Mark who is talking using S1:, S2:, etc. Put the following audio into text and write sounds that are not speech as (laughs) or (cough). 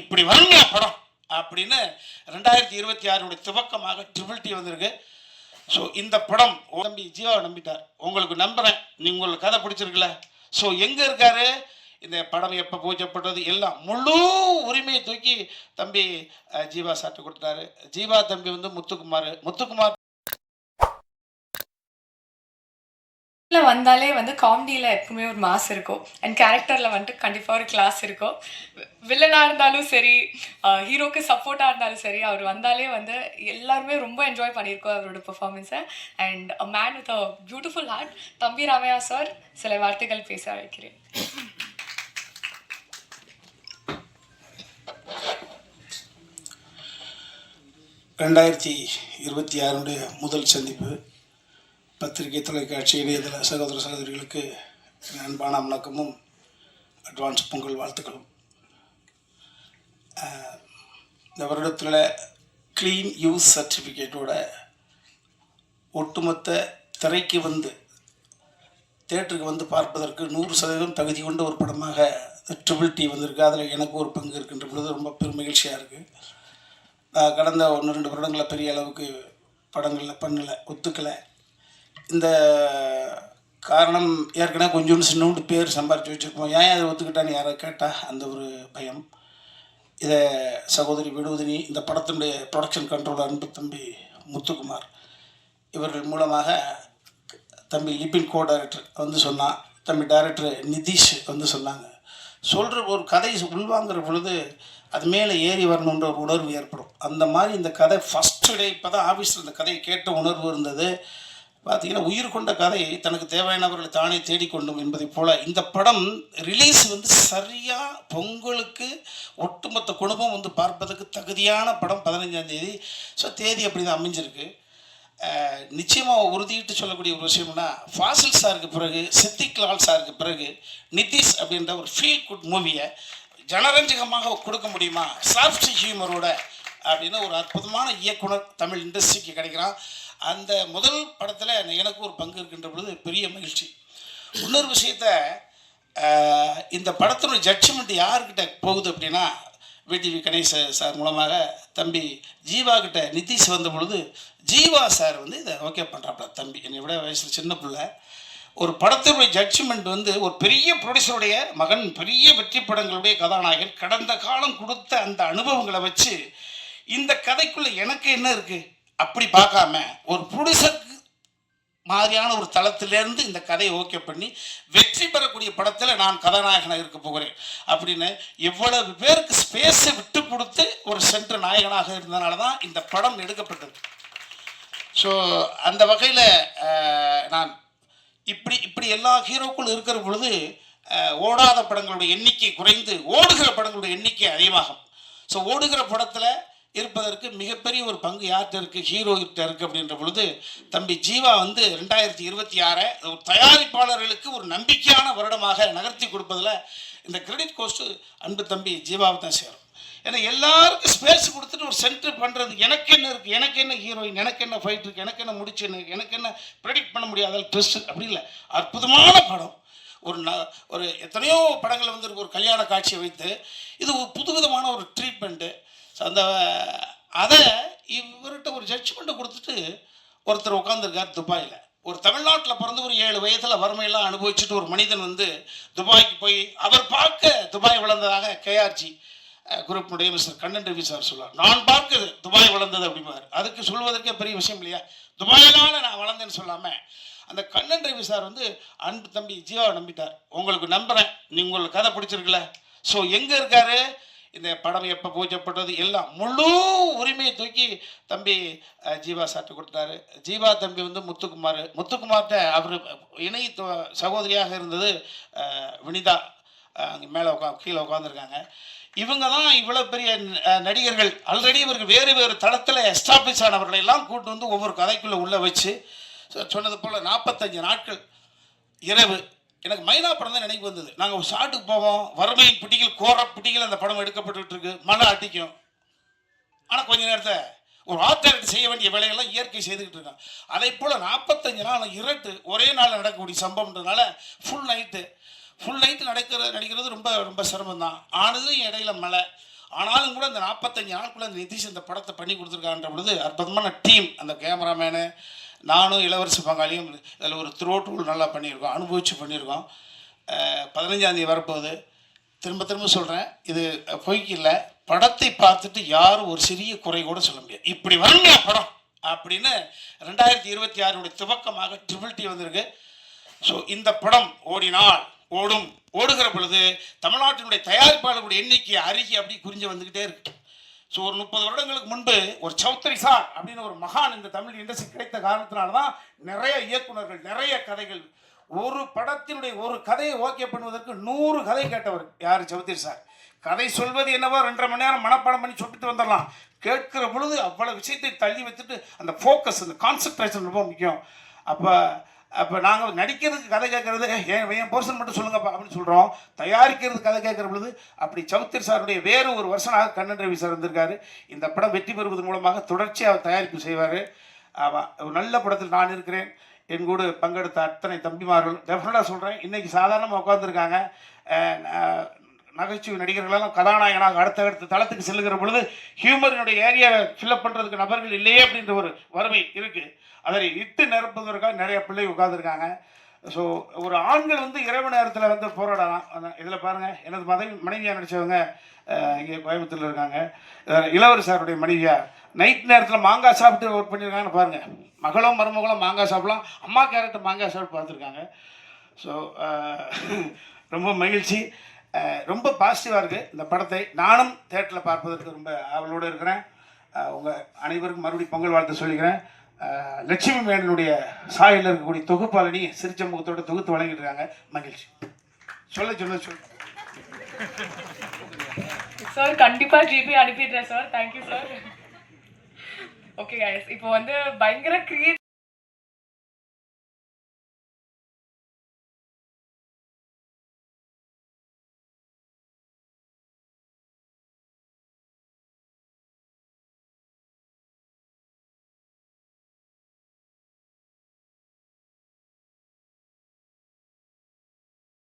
S1: இப்படி வருங்க படம் அப்படின்னு ரெண்டாயிரத்தி இருபத்தி ஆறுடைய துவக்கமாக ட்ரிபிள் டி வந்திருக்கு. ஸோ இந்த படம் நம்பி ஜீவாவை நம்பிட்டார். உங்களுக்கு நம்புறேன். நீ உங்களுக்கு கதை பிடிச்சிருக்குல்ல? ஸோ எங்கே இருக்காரு? இந்த படம் எப்போ பூஜைப்பட்டது? எல்லாம் முழு உரிமையை தூக்கி தம்பி ஜீவா சாப்பிட்டு கொடுத்தாரு ஜீவா தம்பி வந்து முத்துக்குமார் முத்துக்குமார்
S2: வந்தாலே வந்து காமெடியில் எப்பவுமே ஒரு மாஸ் இருக்கும். அண்ட் கேரக்டரில் வந்துட்டு கண்டிப்பாக ஒரு கிளாஸ் இருக்கும். வில்லனாக இருந்தாலும் சரி ஹீரோக்கு சப்போர்ட்டாக இருந்தாலும் சரி அவர் வந்தாலே வந்து எல்லாருமே ரொம்ப என்ஜாய் பண்ணியிருக்கோம் அவரோட பெர்ஃபார்மன்ஸை and a man with a beautiful heart தம்பி ராமையா சார் சில வார்த்தைகள் பேச அழைக்கிறேன்.
S1: ரெண்டாயிரத்தி இருபத்தி ஆறுடைய முதல் சந்திப்பு. பத்திரிகை தொலைக்காட்சி இணையதள சகோதர சகோதரிகளுக்கு அன்பான வணக்கமும் அட்வான்ஸ் பொங்கல் வாழ்த்துக்களும். இந்த வருடத்தில் க்ளீன் யூஸ் சர்டிஃபிகேட்டோட ஒட்டுமொத்த திரைக்கு வந்து தேட்டருக்கு வந்து பார்ப்பதற்கு நூறு சதவீதம் தகுதி கொண்ட ஒரு படமாக ட்ரிபிள் டி வந்திருக்கு. அதில் எனக்கு ஒரு பங்கு இருக்கின்ற பொழுது ரொம்ப பெரும் மகிழ்ச்சியாக இருக்குது நான் கடந்த ஒன்று ரெண்டு வருடங்களில் பெரிய அளவுக்கு படங்களில் பண்ணலை ஒத்துக்கலை. இந்த காரணம் ஏற்கனவே கொஞ்சோண்டு சின்னோண்டு பேர் சம்பாரித்து வச்சுருப்போம் ஏன் அதை ஒத்துக்கிட்டான்னு யாரை கேட்டால் அந்த ஒரு பயம். இதை சகோதரி விடுவதினி இந்த படத்தினுடைய ப்ரொடக்ஷன் கண்ட்ரோலர் அன்பு தம்பி முத்துக்குமார் இவர்கள் மூலமாக தம்பி லிபின் கோ டைரக்டர் வந்து சொன்னான் தம்பி டைரக்டர் நிதிஷ் வந்து சொன்னாங்க. சொல்கிற ஒரு கதை உள்வாங்குற பொழுது அது மேலே ஏறி வரணுன்ற ஒரு உணர்வு ஏற்படும். அந்த மாதிரி இந்த கதை ஃபஸ்ட்டு டே இப்போ தான் ஆஃபீஸில் இந்த கதையை கேட்ட உணர்வு இருந்தது. பார்த்தீங்கன்னா உயிர் கொண்ட கதை தனக்கு தேவையானவர்களை தானே தேடிக்கொண்டும் என்பதைப் போல இந்த படம் ரிலீஸ் வந்து சரியாக பொங்கலுக்கு ஒட்டுமொத்த குடும்பம் வந்து பார்ப்பதற்கு தகுதியான படம் பதினஞ்சாம் தேதி. ஸோ தேதி அப்படி தான் அமைஞ்சிருக்கு நிச்சயமாக உறுதியிட்டு சொல்லக்கூடிய ஒரு விஷயம்னா ஃபாசில் சாருக்கு பிறகு சித்திக் லால் சாருக்கு பிறகு நிதிஷ் அப்படின்ற ஒரு ஃபீல் குட் மூவியை ஜனரஞ்சகமாக கொடுக்க முடியுமா? சாஃப்ட் ஹியூமரோட அப்படின்னு ஒரு அற்புதமான இயக்குனர் தமிழ் இண்டஸ்ட்ரிக்கு கிடைக்கிறான். அந்த முதல் படத்தில் எனக்கு ஒரு பங்கு இருக்கின்ற பொழுது பெரிய மகிழ்ச்சி. இன்னொரு விஷயத்த இந்த படத்தினுடைய ஜட்ஜ்மெண்ட் யாருக்கிட்ட போகுது அப்படின்னா விடிவி கணேச சார் மூலமாக தம்பி ஜீவா கிட்ட நிதிஷ் வந்த பொழுது ஜீவா சார் வந்து இதை ஓகே பண்ணுறாப்புல தம்பி. என்னை விட வயசில் சின்ன பிள்ளை. ஒரு படத்தினுடைய ஜட்ஜ்மெண்ட் வந்து ஒரு பெரிய ப்ரொடியூசருடைய மகன் பெரிய வெற்றி படங்களுடைய கதாநாயகன் கடந்த காலம் கொடுத்த அந்த அனுபவங்களை வச்சு இந்த கதைக்குள்ள எனக்கு என்ன இருக்கு? அப்படி பார்க்காம ஒரு ப்ரொடியூசருக்கு மாதிரியான ஒரு தளத்திலேருந்து இந்த கதையை ஓகே பண்ணி வெற்றி பெறக்கூடிய படத்தில் நான் கதாநாயகனாக இருக்க போகிறேன் அப்படின்னு எவ்வளவு பேருக்கு ஸ்பேஸை விட்டு கொடுத்து ஒரு சென்ற நாயகனாக இருந்தனால தான் இந்த படம் எடுக்கப்பட்டது. ஸோ அந்த வகையில் நான் இப்படி இப்படி எல்லா ஹீரோக்கள் இருக்கிற பொழுது ஓடாத படங்களுடைய எண்ணிக்கை குறைந்து ஓடுகிற படங்களுடைய எண்ணிக்கை அதிகமாகும். ஸோ ஓடுகிற படத்தில் இருப்பதற்கு மிகப்பெரிய ஒரு பங்கு யார்கிட்ட இருக்குது ஹீரோ கிட்ட இருக்குது அப்படின்ற பொழுது தம்பி ஜீவா வந்து ரெண்டாயிரத்தி இருபத்தி ஆறை ஒரு தயாரிப்பாளர்களுக்கு ஒரு நம்பிக்கையான வருடமாக நகர்த்தி கொடுப்பதில் இந்த கிரெடிட் கோஸ்ட்டு அன்பு தம்பி ஜீவாவை தான் சேரும். ஏன்னா எல்லாருக்கும் ஸ்பேஸ் கொடுத்துட்டு ஒரு சென்டர் பண்ணுறது எனக்கு என்ன இருக்குது எனக்கு என்ன ஹீரோயின் எனக்கு என்ன ஃபைட் இருக்குது எனக்கு என்ன முடிச்சுன்னு எனக்கு என்ன ப்ரெடிக்ட் பண்ண முடியாத ட்விஸ்ட் அப்படி இல்லை. அற்புதமான படம். ஒரு ந ஒரு எத்தனையோ படங்கள் வந்து ஒரு கல்யாண காட்சியை வைத்து. இது ஒரு புதுவிதமான ஒரு ட்ரீட்மெண்ட்டு ஸோ அந்த அதை இவர்கிட்ட ஒரு ஜட்ஜ்மெண்ட்டை கொடுத்துட்டு ஒருத்தர் உட்காந்துருக்கார் துபாயில். ஒரு தமிழ்நாட்டில் பிறந்து ஒரு ஏழு வயதில் வறுமையெல்லாம் அனுபவிச்சுட்டு ஒரு மனிதன் வந்து துபாய்க்கு போய் அவர் பார்க்க துபாய் வளர்ந்ததாக கேஆர்ஜி குரூப்பினுடைய மிஸ்டர் கண்ணன் ரவி சார் சொல்லுவார் நான் பார்க்குது துபாய் வளர்ந்தது அப்படிம்பார். அதுக்கு சொல்வதற்கே பெரிய விஷயம் இல்லையா? துபாயினால் நான் வளர்ந்தேன்னு சொல்லாமல் அந்த கண்ணன் ரவி சார் வந்து அன்பு தம்பி ஜீவாவை நம்பிட்டார். உங்களுக்கு நம்புகிறேன் நீ உங்களுக்கு கதை பிடிச்சிருக்கல. ஸோ எங்கே இருக்காரு? இந்த படம் எப்போ பூஜைப்பட்டது எல்லாம் முழு உரிமையை தூக்கி தம்பி ஜீவா சாட்டு கொடுத்தாரு. ஜீவா தம்பி வந்து முத்துக்குமார் முத்துக்குமார்கிட்ட அவர் இணை சகோதரியாக இருந்தது வினிதா. அங்கே மேலே உட்கா கீழே உட்காந்துருக்காங்க இவங்க தான் இவ்வளோ பெரிய நடிகர்கள். ஆல்ரெடி இவர்கள் வேறு வேறு தளத்தில் எஸ்டாப்ளிஷ் ஆனவர்களை எல்லாம் கூட்டு வந்து ஒவ்வொரு கதைக்குள்ளே உள்ளே வச்சு சொ- சொன்னது போல் நாற்பத்தஞ்சு நாட்கள் இரவு. எனக்கு மைனா படம் தான் நினைவு வந்தது. நாங்கள் ஒரு ஷாட்டுக்கு போவோம். வறுமையின் பிடிகள் கோர பிடிகள் அந்த படம் எடுக்கப்பட்டு இருக்கு மழை அடிக்கும். ஆனால் கொஞ்ச நேரத்தை ஒரு ஆர்ட் செய்ய வேண்டிய வேலையெல்லாம் இயற்கை செய்துக்கிட்டு இருக்கான். அதே போல் நாற்பத்தஞ்சு நாள் இரட்டு ஒரே நாள் நடக்கக்கூடிய சம்பவம்ன்றதுனால ஃபுல் நைட்டு ஃபுல் நைட்டு நடக்கிற நடிக்கிறது ரொம்ப ரொம்ப சிரமம் தான் ஆனதும் இடையில மழை. ஆனாலும் கூட அந்த நாற்பத்தஞ்சு நாளுக்குள்ள அந்த நிதிஷ் இந்த படத்தை பண்ணி கொடுத்துருக்கான்ற பொழுது அற்புதமான டீம் அந்த கேமராமேனு நானும் இளவரசி பங்காளியும் அதில் ஒரு த்ரோட் ரூல் நல்லா பண்ணியிருக்கோம் அனுபவித்து பண்ணியிருக்கோம். பதினஞ்சாந்தேதி வரப்போகுது. திரும்ப திரும்ப சொல்கிறேன் இது பொய்க்கு இல்லை படத்தை பார்த்துட்டு யாரும் ஒரு சிறிய குறை கூட சொல்ல முடியாது. இப்படி வருங்க படம் அப்படின்னு ரெண்டாயிரத்தி இருபத்தி ஆறுடைய துவக்கமாக ட்ரிபிள் டி வந்திருக்கு. ஸோ இந்த படம் ஓடினால் ஓடும். ஓடுகிற பொழுது தமிழ்நாட்டினுடைய தயாரிப்பாளர்களுடைய எண்ணிக்கை அருகி அப்படி குறிஞ்சு வந்துக்கிட்டே இருக்கு. ஸோ ஒரு முப்பது வருடங்களுக்கு முன்பு ஒரு சௌத்ரி சார் அப்படின்னு ஒரு மகான் இந்த தமிழ் இண்டஸ்ட்ரி கிடைத்த காரணத்தினால்தான் நிறைய இயக்குனர்கள் நிறைய கதைகள். ஒரு படத்தினுடைய ஒரு கதையை ஓகே பண்ணுவதற்கு நூறு கதை கேட்டவர் யார்? சௌத்ரி சார். கதை சொல்வது என்னவோ ரெண்டரை மணி நேரம் மனப்பாடம் பண்ணி சொல்லிட்டு வந்துடலாம். கேட்கிற பொழுது அவ்வளோ விஷயத்தை தள்ளி வச்சுட்டு அந்த ஃபோக்கஸ் அந்த கான்சன்ட்ரேஷன் ரொம்ப முக்கியம். அப்போ அப்போ நாங்கள் நடிக்கிறதுக்கு கதை கேட்கறது என் என் போர்ஷன் மட்டும் சொல்லுங்கப்பா அப்படின்னு சொல்கிறோம் தயாரிக்கிறது கதை கேட்குற பொழுது அப்படி சௌத்ரி சாருடைய வேறு ஒரு வருஷனாக கண்ணன் ரவி சார் வந்திருக்காரு. இந்த படம் வெற்றி பெறுவதன் மூலமாக தொடர்ச்சியாக அவர் தயாரிப்பு செய்வார். அவ ஒரு நல்ல படத்தில் நான் இருக்கிறேன். என் கூட பங்கெடுத்த அத்தனை தம்பிமார்கள் டெஃபினட்டாக சொல்கிறேன் இன்றைக்கி சாதாரணமாக உட்காந்துருக்காங்க நகைச்சுவை நடிகர்களெல்லாம் கதாநாயகனாக அடுத்த அடுத்த தளத்துக்கு செல்லுகிற பொழுது ஹியூமரினுடைய ஏரியாவை ஃபில்அப் பண்ணுறதுக்கு நபர்கள் இல்லையே அப்படின்ற ஒரு வறுமை இருக்குது அதை இட்டு நிரப்புவதற்காக நிறைய பிள்ளை உட்காந்துருக்காங்க ஸோ ஒரு ஆண்கள் வந்து இரவு நேரத்தில் வந்து போராடலாம். இதில் பாருங்கள் எனது மனைவி மனைவியாக நடித்தவங்க இங்கே கோயம்புத்தூரில் இருக்காங்க. இளவரசருடைய மனைவியாக நைட் நேரத்தில் மாங்காய் சாப்பிட்டு ஒர்க் பண்ணியிருக்காங்கன்னு பாருங்கள் மகளும் மருமகளும் மாங்காய் சாப்பிடலாம். அம்மா கேரக்டர் மாங்காய் சாப்பிட்டு பார்த்துருக்காங்க. ஸோ (laughs) ரொம்ப மகிழ்ச்சி. ரொம்ப பாசிட்டிவாக இருக்குது இந்த படத்தை. நானும் தேட்டரில் பார்ப்பதற்கு ரொம்ப ஆவலோடு இருக்கிறேன். உங்கள் அனைவருக்கும் மறுபடியும் பொங்கல் வாழ்த்து சொல்லிக்கிறேன். லட்சுமி மேனனுடைய சாயலில் இருக்கக்கூடிய தொகுப்பாளனி சிரிச்ச முகத்தோட தொகுத்து வழங்கிட்டு இருக்காங்க மகிழ்ச்சி. சொல்ல சொல்ல சொல்ல.
S2: சார் கண்டிப்பாக ஜிபே அனுப்பிடுறேன் sir thank you sir okay guys இப்போ வந்து பயங்கர கிரியேட்